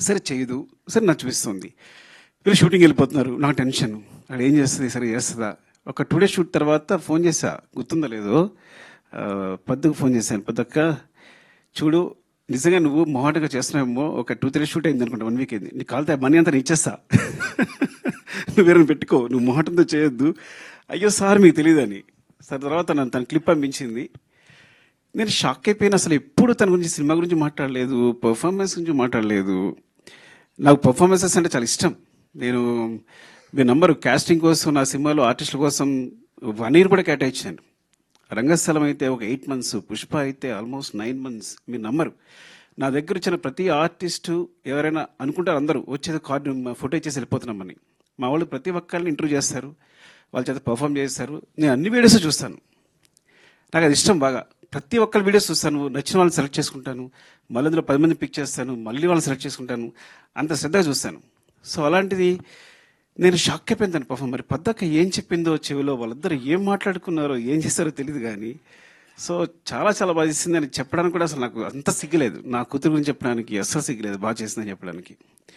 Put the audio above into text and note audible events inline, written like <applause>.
సరే చేయదు సరే నాకు చూపిస్తుంది. వీళ్ళు షూటింగ్ వెళ్ళిపోతున్నారు నాకు టెన్షన్ అక్కడ ఏం చేస్తుంది సరే చేస్తుందా? ఒక టూ డేస్ షూట్ తర్వాత ఫోన్ చేసా గుర్తుందో లేదో? ఆ, పద్దుకు ఫోన్ చేశాను. పద్దక్క చూడు నిజంగా నువ్వు మొహాటగా చేస్తున్నావేమో ఒక టూ త్రీ షూట్ అయింది అనుకుంటా వన్ వీక్ అయింది. నీకు కాలితే మనీ అంతా నేను ఇచ్చేస్తా. <laughs> నువ్వు వేరే పెట్టుకో నువ్వు మొహటంతో చేయొద్దు. అయ్యో సార్ మీకు తెలియదని సార్ తర్వాత నన్ను తన క్లిప్ పంపించింది. నేను షాక్ అయిపోయిన అసలు. ఎప్పుడు తన గురించి సినిమా గురించి మాట్లాడలేదు పర్ఫార్మెన్స్ గురించి మాట్లాడలేదు. నాకు పర్ఫార్మెన్సెస్ అంటే చాలా ఇష్టం. నేను మీ నంబరు కాస్టింగ్ కోసం నా సినిమాలో ఆర్టిస్టుల కోసం వన్ ఇయర్ కూడా కేటాయించాను. రంగస్థలం అయితే ఒక ఎయిట్ మంత్స్ పుష్ప అయితే ఆల్మోస్ట్ నైన్ మంత్స్ మీరు నమ్మరు నా దగ్గర వచ్చిన ప్రతి ఆర్టిస్టు ఎవరైనా అనుకుంటారు అందరూ వచ్చేది కార్డు ఫోటో ఇచ్చేసి వెళ్ళిపోతున్నామని మా వాళ్ళు ప్రతి ఒక్కరిని ఇంటర్వ్యూ చేస్తారు వాళ్ళ చేత పర్ఫామ్ చేస్తారు. నేను అన్ని వీడియోస్ చూస్తాను. నాకు అది ఇష్టం బాగా. ప్రతి ఒక్కరి వీడియోస్ చూస్తాను నచ్చిన వాళ్ళని సెలెక్ట్ చేసుకుంటాను మళ్ళీ అందులో పది మంది పిక్ చేస్తాను మళ్ళీ వాళ్ళని సెలెక్ట్ చేసుకుంటాను అంత శ్రద్ధగా చూస్తాను. సో అలాంటిది నేను షాక్ అయిపోయింది దాని పాపం మరి పద్దక్క ఏం చెప్పిందో చెవిలో వాళ్ళిద్దరు ఏం మాట్లాడుకున్నారో ఏం చేస్తారో తెలియదు కానీ సో చాలా చాలా బాగా చేసింది అని చెప్పడానికి కూడా అసలు నాకు అంత సిగ్గులేదు నా కూతురు గురించి చెప్పడానికి అస్సలు సిగ్గులేదు బాగా చేసిందని చెప్పడానికి.